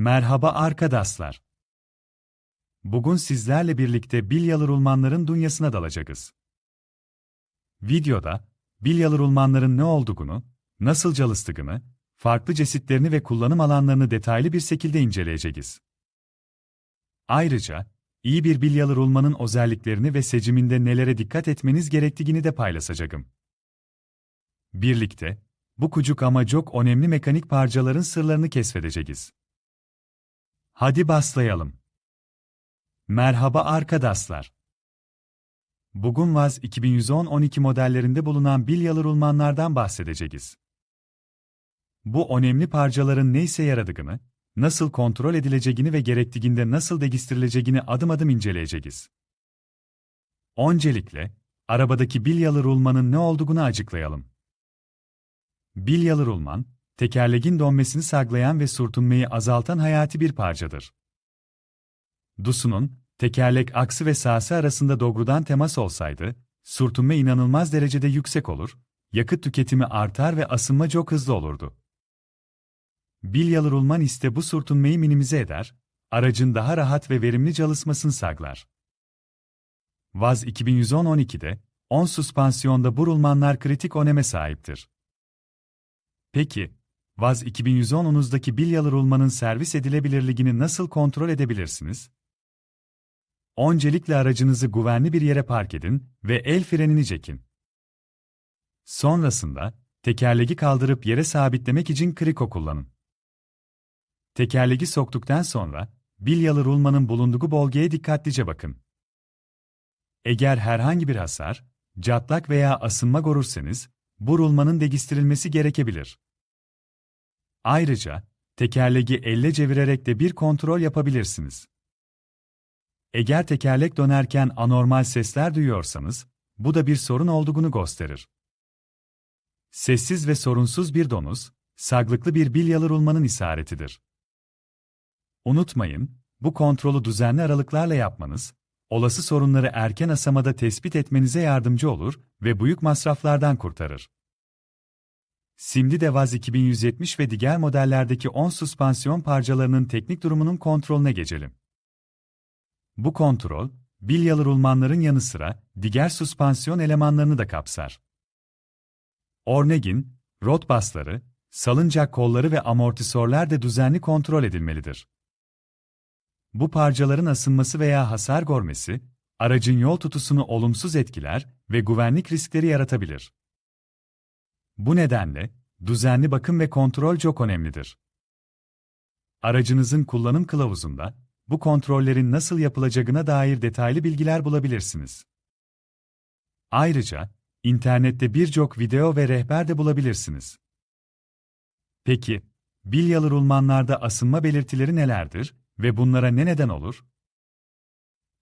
Merhaba arkadaşlar. Bugün sizlerle birlikte bilyalı rulmanların dünyasına dalacağız. Videoda, bilyalı rulmanların ne olduğunu, nasıl çalıştığını, farklı çeşitlerini ve kullanım alanlarını detaylı bir şekilde inceleyeceğiz. Ayrıca, iyi bir bilyalı rulmanın özelliklerini ve seçiminde nelere dikkat etmeniz gerektiğini de paylaşacağım. Birlikte, bu kucuk ama çok önemli mekanik parçaların sırlarını keşfedeceğiz. Hadi başlayalım. Merhaba arkadaşlar. Bugün Vaz 2110-12 modellerinde bulunan bilyalı rulmanlardan bahsedeceğiz. Bu önemli parçaların ne işe yaradığını, nasıl kontrol edileceğini ve gerektiğinde nasıl değiştirileceğini adım adım inceleyeceğiz. Öncelikle, arabadaki bilyalı rulmanın ne olduğunu açıklayalım. Bilyalı rulman, tekerleğin dönmesini sağlayan ve sürtünmeyi azaltan hayati bir parçadır. Dusunun, tekerlek aksı ve sağsı arasında doğrudan temas olsaydı, sürtünme inanılmaz derecede yüksek olur, yakıt tüketimi artar ve asınma çok hızlı olurdu. Bilyalı rulman ise bu sürtünmeyi minimize eder, aracın daha rahat ve verimli çalışmasını sağlar. Vaz 2110-12'de, 10 süspansiyonda bu rulmanlar kritik öneme sahiptir. Peki, Vaz 2110'unuzdaki bilyalı rulmanın servis edilebilirliğini nasıl kontrol edebilirsiniz? Öncelikle aracınızı güvenli bir yere park edin ve el frenini çekin. Sonrasında, tekerleği kaldırıp yere sabitlemek için kriko kullanın. Tekerleği soktuktan sonra, bilyalı rulmanın bulunduğu bölgeye dikkatlice bakın. Eğer herhangi bir hasar, catlak veya asınma görürseniz, bu rulmanın değiştirilmesi gerekebilir. Ayrıca, tekerleği elle çevirerek de bir kontrol yapabilirsiniz. Eğer tekerlek dönerken anormal sesler duyuyorsanız, bu da bir sorun olduğunu gösterir. Sessiz ve sorunsuz bir donuz, sağlıklı bir bilyalı rulmanın işaretidir. Unutmayın, bu kontrolü düzenli aralıklarla yapmanız, olası sorunları erken aşamada tespit etmenize yardımcı olur ve büyük masraflardan kurtarır. Şimdi de Vaz 2170 ve diğer modellerdeki 10 süspansiyon parçalarının teknik durumunun kontrolüne geçelim. Bu kontrol, bilyalı rulmanların yanı sıra diğer süspansiyon elemanlarını da kapsar. Ornegin, rot basları, salıncak kolları ve amortisörler de düzenli kontrol edilmelidir. Bu parçaların asınması veya hasar görmesi, aracın yol tutusunu olumsuz etkiler ve güvenlik riskleri yaratabilir. Bu nedenle, düzenli bakım ve kontrol çok önemlidir. Aracınızın kullanım kılavuzunda, bu kontrollerin nasıl yapılacağına dair detaylı bilgiler bulabilirsiniz. Ayrıca, internette birçok video ve rehber de bulabilirsiniz. Peki, bilyalı rulmanlarda asınma belirtileri nelerdir ve bunlara ne neden olur?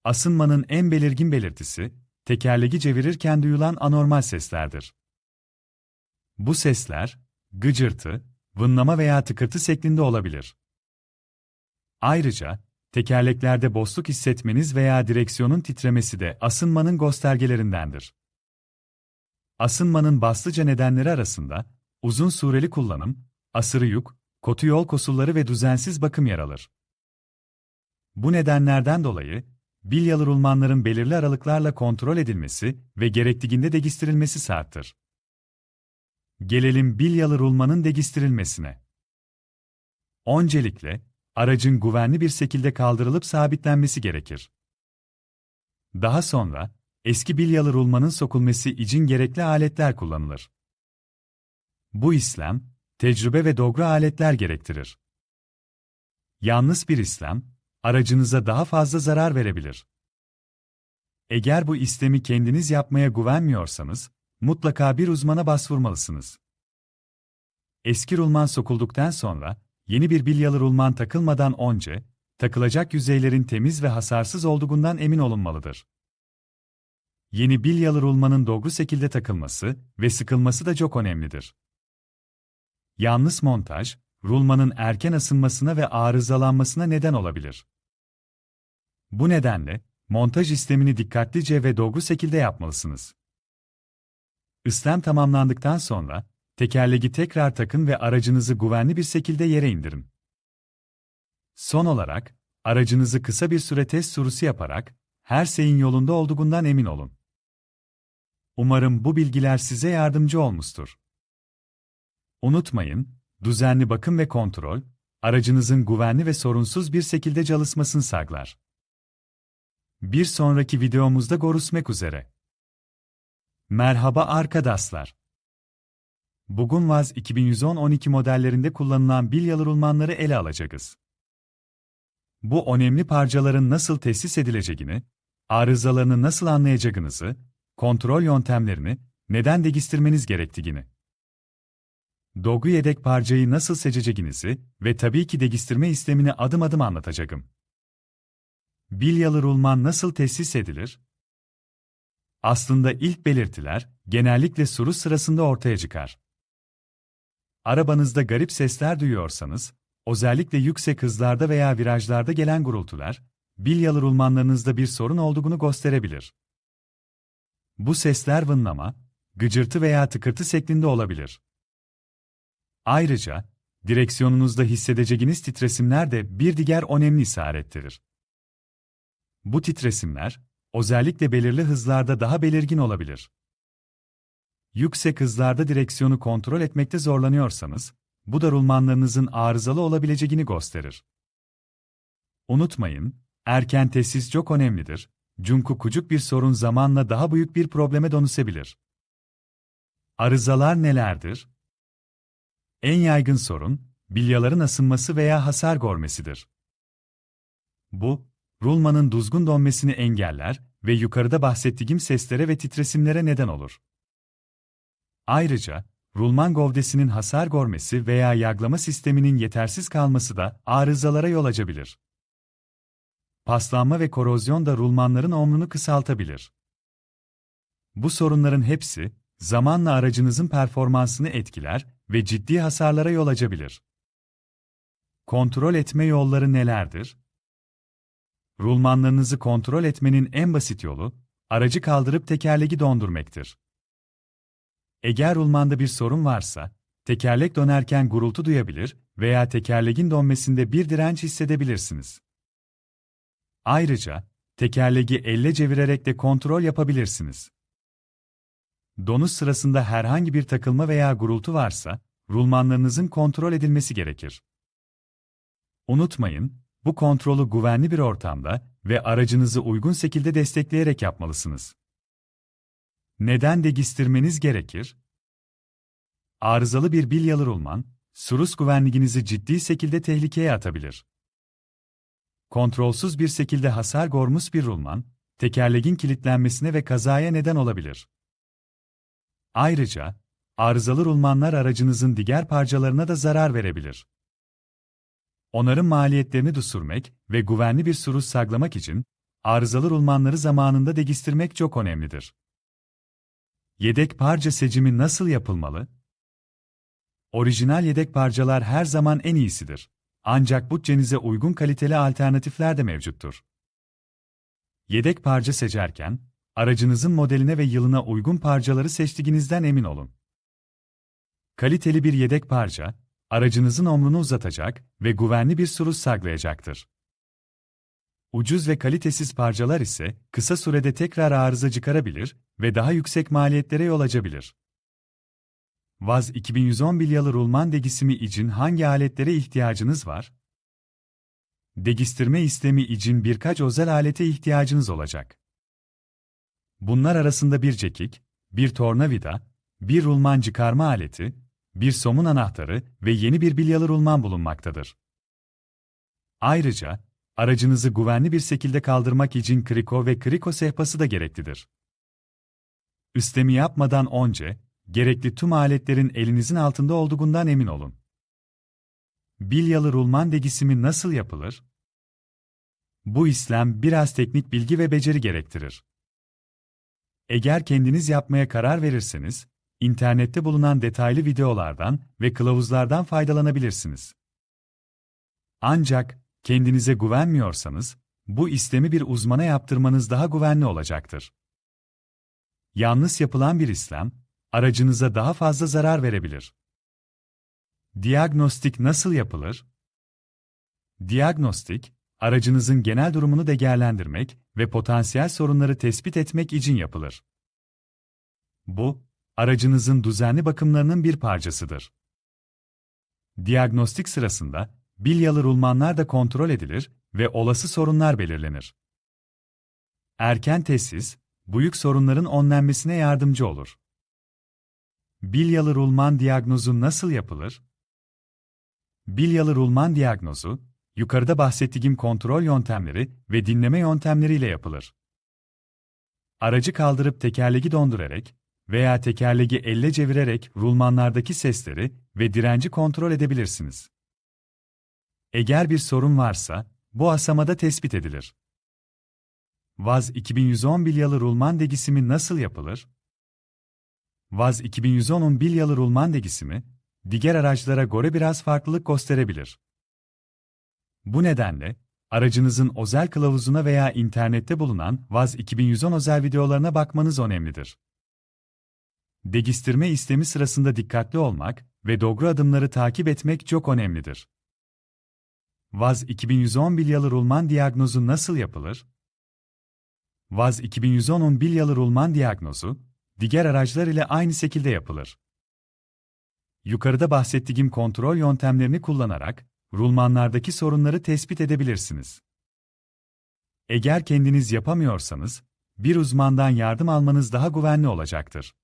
Asınmanın en belirgin belirtisi, tekerleği çevirirken duyulan anormal seslerdir. Bu sesler, gıcırtı, vınlama veya tıkırtı şeklinde olabilir. Ayrıca, tekerleklerde boşluk hissetmeniz veya direksiyonun titremesi de asınmanın göstergelerindendir. Asınmanın başlıca nedenleri arasında, uzun süreli kullanım, asırı yük, kotu yol koşulları ve düzensiz bakım yer alır. Bu nedenlerden dolayı, bilyalı rulmanların belirli aralıklarla kontrol edilmesi ve gerektiğinde değiştirilmesi şarttır. Gelelim bilyalı rulmanın değiştirilmesine. Öncelikle, aracın güvenli bir şekilde kaldırılıp sabitlenmesi gerekir. Daha sonra, eski bilyalı rulmanın sokulması için gerekli aletler kullanılır. Bu işlem, tecrübe ve doğru aletler gerektirir. Yalnız bir işlem, aracınıza daha fazla zarar verebilir. Eğer bu işlemi kendiniz yapmaya güvenmiyorsanız, mutlaka bir uzmana başvurmalısınız. Eski rulman sokulduktan sonra, yeni bir bilyalı rulman takılmadan önce, takılacak yüzeylerin temiz ve hasarsız olduğundan emin olunmalıdır. Yeni bilyalı rulmanın doğru şekilde takılması ve sıkılması da çok önemlidir. Yanlış montaj, rulmanın erken ısınmasına ve arızalanmasına neden olabilir. Bu nedenle, montaj işlemini dikkatlice ve doğru şekilde yapmalısınız. İşlem tamamlandıktan sonra, tekerleği tekrar takın ve aracınızı güvenli bir şekilde yere indirin. Son olarak, aracınızı kısa bir süre test sürüsü yaparak, her şeyin yolunda olduğundan emin olun. Umarım bu bilgiler size yardımcı olmuştur. Unutmayın, düzenli bakım ve kontrol, aracınızın güvenli ve sorunsuz bir şekilde çalışmasını sağlar. Bir sonraki videomuzda görüşmek üzere. Merhaba arkadaşlar. Bugün Vaz 2110-12 modellerinde kullanılan bilyalı rulmanları ele alacağız. Bu önemli parçaların nasıl tesis edileceğini, arızalarını nasıl anlayacağınızı, kontrol yöntemlerini, neden değiştirmeniz gerektiğini. Dogu yedek parçayı nasıl seçeceğinizi ve tabii ki değiştirme işlemini adım adım anlatacağım. Bilyalı rulman nasıl tesis edilir? Aslında ilk belirtiler genellikle suru sırasında ortaya çıkar. Arabanızda garip sesler duyuyorsanız, özellikle yüksek hızlarda veya virajlarda gelen gurultular, bilyalı rulmanlarınızda bir sorun olduğunu gösterebilir. Bu sesler vınlama, gıcırtı veya tıkırtı şeklinde olabilir. Ayrıca, direksiyonunuzda hissedeceğiniz titresimler de bir diğer önemli işarettir. Bu titresimler, özellikle belirli hızlarda daha belirgin olabilir. Yüksek hızlarda direksiyonu kontrol etmekte zorlanıyorsanız, bu da rulmanlarınızın arızalı olabileceğini gösterir. Unutmayın, erken tesis çok önemlidir, çünkü küçük bir sorun zamanla daha büyük bir probleme dönüşebilir. Arızalar nelerdir? En yaygın sorun, bilyaların asınması veya hasar görmesidir. Bu, rulmanın düzgün dönmesini engeller ve yukarıda bahsettiğim seslere ve titresimlere neden olur. Ayrıca, rulman gövdesinin hasar görmesi veya yaglama sisteminin yetersiz kalması da arızalara yol açabilir. Paslanma ve korozyon da rulmanların ömrünü kısaltabilir. Bu sorunların hepsi, zamanla aracınızın performansını etkiler ve ciddi hasarlara yol açabilir. Kontrol etme yolları nelerdir? Rulmanlarınızı kontrol etmenin en basit yolu, aracı kaldırıp tekerleği dondurmaktır. Eğer rulmanda bir sorun varsa, tekerlek dönerken gurultu duyabilir veya tekerleğin dönmesinde bir direnç hissedebilirsiniz. Ayrıca, tekerleği elle çevirerek de kontrol yapabilirsiniz. Donuş sırasında herhangi bir takılma veya gurultu varsa, rulmanlarınızın kontrol edilmesi gerekir. Unutmayın, bu kontrolü güvenli bir ortamda ve aracınızı uygun şekilde destekleyerek yapmalısınız. Neden değiştirmeniz gerekir? Arızalı bir bilyalı rulman, surus güvenliğinizi ciddi şekilde tehlikeye atabilir. Kontrolsüz bir şekilde hasar görmüş bir rulman, tekerleğin kilitlenmesine ve kazaya neden olabilir. Ayrıca, arızalı rulmanlar aracınızın diğer parçalarına da zarar verebilir. Onarım maliyetlerini düşürmek ve güvenli bir sürüş sağlamak için, arızalı rulmanları zamanında değiştirmek çok önemlidir. Yedek parça seçimi nasıl yapılmalı? Orijinal yedek parçalar her zaman en iyisidir. Ancak bütçenize uygun kaliteli alternatifler de mevcuttur. Yedek parça seçerken, aracınızın modeline ve yılına uygun parçaları seçtiğinizden emin olun. Kaliteli bir yedek parça, aracınızın ömrünü uzatacak ve güvenli bir sürüş sağlayacaktır. Ucuz ve kalitesiz parçalar ise kısa sürede tekrar arıza çıkarabilir ve daha yüksek maliyetlere yol açabilir. Vaz 2110 bilyalı rulman degisimi için hangi aletlere ihtiyacınız var? Degistirme istemi için birkaç özel alete ihtiyacınız olacak. Bunlar arasında bir cekik, bir tornavida, bir rulman çıkarma aleti, bir somun anahtarı ve yeni bir bilyalı rulman bulunmaktadır. Ayrıca, aracınızı güvenli bir şekilde kaldırmak için kriko ve kriko sehpası da gereklidir. Üstlemi yapmadan önce, gerekli tüm aletlerin elinizin altında olduğundan emin olun. Bilyalı rulman degisimi nasıl yapılır? Bu işlem biraz teknik bilgi ve beceri gerektirir. Eğer kendiniz yapmaya karar verirseniz, internette bulunan detaylı videolardan ve kılavuzlardan faydalanabilirsiniz. Ancak, kendinize güvenmiyorsanız, bu işlemi bir uzmana yaptırmanız daha güvenli olacaktır. Yanlış yapılan bir işlem, aracınıza daha fazla zarar verebilir. Diagnostik nasıl yapılır? Diagnostik, aracınızın genel durumunu değerlendirmek ve potansiyel sorunları tespit etmek için yapılır. Bu, aracınızın düzenli bakımlarının bir parçasıdır. Diagnostik sırasında, bilyalı rulmanlar da kontrol edilir ve olası sorunlar belirlenir. Erken teşhis, büyük sorunların önlenmesine yardımcı olur. Bilyalı rulman diagnozu nasıl yapılır? Bilyalı rulman diagnozu, yukarıda bahsettiğim kontrol yöntemleri ve dinleme yöntemleriyle yapılır. Aracı kaldırıp tekerleği dondurarak veya tekerleği elle çevirerek rulmanlardaki sesleri ve direnci kontrol edebilirsiniz. Eğer bir sorun varsa, bu aşamada tespit edilir. Vaz 2110 bilyalı rulman degisimi nasıl yapılır? Vaz 2110'un bilyalı rulman degisimi, diğer araçlara göre biraz farklılık gösterebilir. Bu nedenle, aracınızın özel kılavuzuna veya internette bulunan Vaz 2110 özel videolarına bakmanız önemlidir. Degistirme istemi sırasında dikkatli olmak ve doğru adımları takip etmek çok önemlidir. Vaz 2110 bilyalı rulman diagnozu nasıl yapılır? Vaz 2110'un bilyalı rulman diagnozu, diğer araçlar ile aynı şekilde yapılır. Yukarıda bahsettiğim kontrol yöntemlerini kullanarak, rulmanlardaki sorunları tespit edebilirsiniz. Eğer kendiniz yapamıyorsanız, bir uzmandan yardım almanız daha güvenli olacaktır.